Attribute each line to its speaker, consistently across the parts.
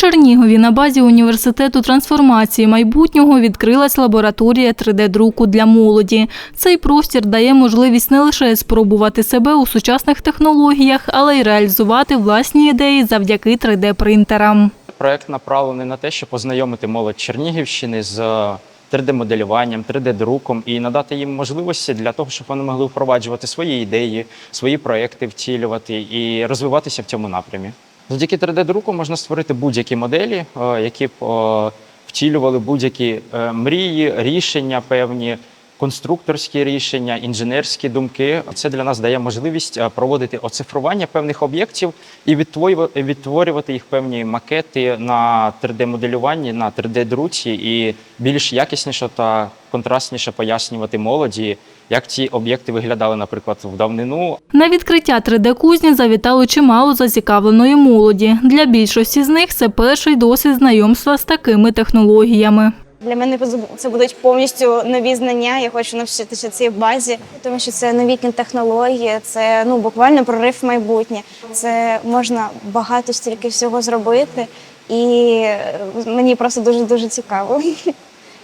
Speaker 1: Чернігові на базі університету трансформації майбутнього відкрилась лабораторія 3D-друку для молоді. Цей простір дає можливість не лише спробувати себе у сучасних технологіях, але й реалізувати власні ідеї завдяки 3D-принтерам.
Speaker 2: Проект направлений на те, щоб познайомити молодь Чернігівщини з 3D-моделюванням, 3D-друком і надати їм можливості для того, щоб вони могли впроваджувати свої ідеї, свої проекти втілювати і розвиватися в цьому напрямі. Завдяки 3D-друку можна створити будь-які моделі, е, які б е, втілювали будь-які е, мрії, рішення певні. Конструкторські рішення, інженерські думки це для нас дає можливість е, проводити оцифрування певних об'єктів і відтворювати, їх певні макети на 3D-моделюванні, на 3D-друці і більш якісніше та контрастніше пояснювати молоді, як ці об'єкти виглядали, наприклад, в давнину,
Speaker 1: На відкриття 3D-кузні завітало чимало зацікавленої молоді. Для більшості з них це перший досвід знайомства з такими технологіями.
Speaker 3: Для мене це будуть повністю нові знання. Я хочу навчитися цій базі, тому що це новітні технології, це ну буквально прорив в майбутнє. Це можна багато стільки всього зробити, і е, мені просто дуже дуже цікаво.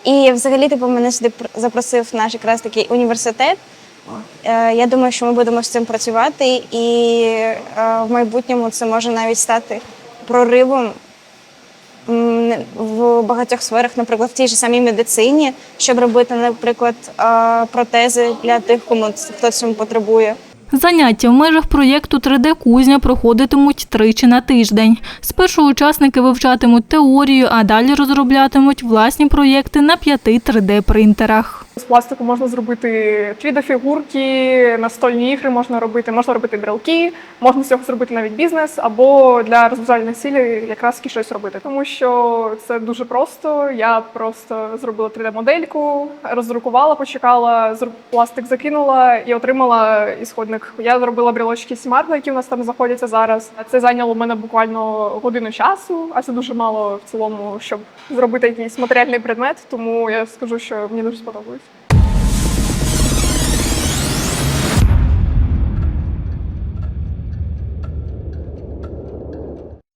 Speaker 3: І взагалі, типу, мене сюди пр- запросив наш якраз такий університет. Е, Я думаю, що ми будемо з цим працювати, і е, в майбутньому це може навіть стати проривом в багатьох сферах, наприклад, в тій ж самій медицині, щоб робити, наприклад, е, протези для тих, кому хто цим потребує.
Speaker 1: Заняття в межах проєкту 3D-кузня проходитимуть тричі на тиждень. Спершу учасники вивчатимуть теорію, а далі розроблятимуть власні проєкти на п'яти 3D-принтерах.
Speaker 4: З пластику можна зробити 3D-фігурки, настольні ігри можна робити, можна робити брелки, можна з цього зробити навіть бізнес, або для розважальних цілей якраз таки щось робити. Тому що це дуже просто. Я просто зробила 3D-модельку, роздрукувала, почекала, пластик закинула і отримала ісходник. Я зробила брелочки Сімарда, які у нас там знаходяться зараз. Це зайняло у мене буквально годину часу, а це дуже мало в цілому, щоб зробити якийсь матеріальний предмет. Тому я скажу, що мені дуже сподобалось.